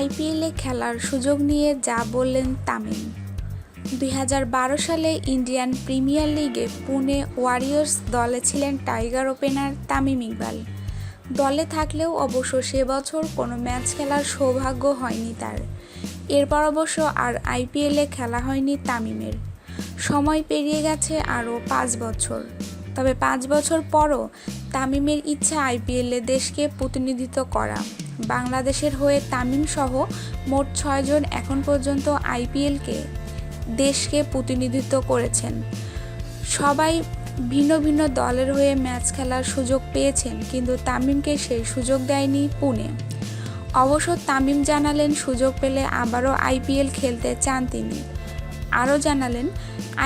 খেলার সুযোগ নিয়ে যা বললেন তামিম। দুই হাজার বারো সালে ইন্ডিয়ান প্রিমিয়ার লিগে পুনে ওয়ারিয়র্স দলে ছিলেন টাইগার ওপেনার তামিম ইকবাল। দলে থাকলেও অবশ্য সে বছর কোনো ম্যাচ খেলার সৌভাগ্য হয়নি তার। এরপর অবশ্য আর আইপিএলে খেলা হয়নি তামিমের। সময় পেরিয়ে গেছে আরও পাঁচ বছর। তবে পাঁচ বছর পরও তামিমের ইচ্ছা আইপিএলে দেশকে প্রতিনিধিত্ব করা। বাংলাদেশের হয়ে তামিম সহ মোট ছয়জন এখন পর্যন্ত আইপিএলকে দেশকে প্রতিনিধিত্ব করেছেন। সবাই ভিন্ন ভিন্ন দলের হয়ে ম্যাচ খেলার সুযোগ পেয়েছেন, কিন্তু তামিমকে সেই সুযোগ দেয়নি পুনে। অবশ্য তামিম জানালেন সুযোগ পেলে আবারও আইপিএল খেলতে চান তিনি। আরও জানালেন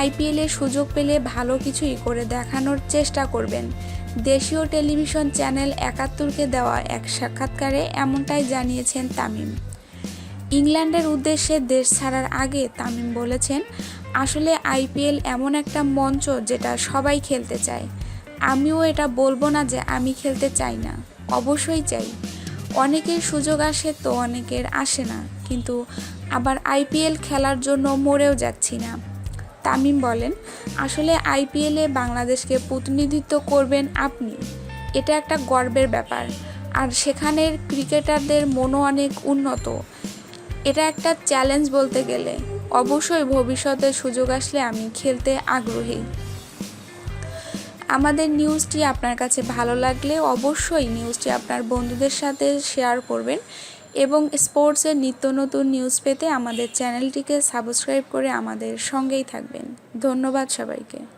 আইপিএলে সুযোগ পেলে ভালো কিছুই করে দেখানোর চেষ্টা করবেন। দেশীয় টেলিভিশন চ্যানেল একাত্তরকে দেওয়া এক সাক্ষাৎকারে এমনটাই জানিয়েছেন তামিম। ইংল্যান্ডের উদ্দেশ্যে দেশ ছাড়ার আগে তামিম বলেছেন, আসলে আইপিএল এমন একটা মঞ্চ যেটা সবাই খেলতে চায়। আমিও এটা বলব না যে আমি খেলতে চাই না। অবশ্যই চাই। অনেকের সুযোগ আসে তো অনেকের আসে না। কিন্তু আবার আইপিএল খেলার জন্য মরেও যাচ্ছি না। তামিম বলেন, আসলে আইপিএলে বাংলাদেশকে প্রতিনিধিত্ব করবেন আপনি। এটা একটা গর্বের ব্যাপার। আর সেখানের ক্রিকেটারদের মনও অনেক উন্নত। এটা একটা চ্যালেঞ্জ বলতে গেলে। অবশ্যই ভবিষ্যতে সুযোগ আসলে আমি খেলতে আগ্রহী। আমাদের নিউজটি আপনার কাছে ভালো লাগলে অবশ্যই নিউজটি আপনার বন্ধুদের সাথে শেয়ার করবেন। এবং স্পোর্টসের নিত্য নতুন নিউজ পেতে আমাদের চ্যানেলটিকে সাবস্ক্রাইব করে আমাদের সঙ্গেই থাকবেন। ধন্যবাদ সবাইকে।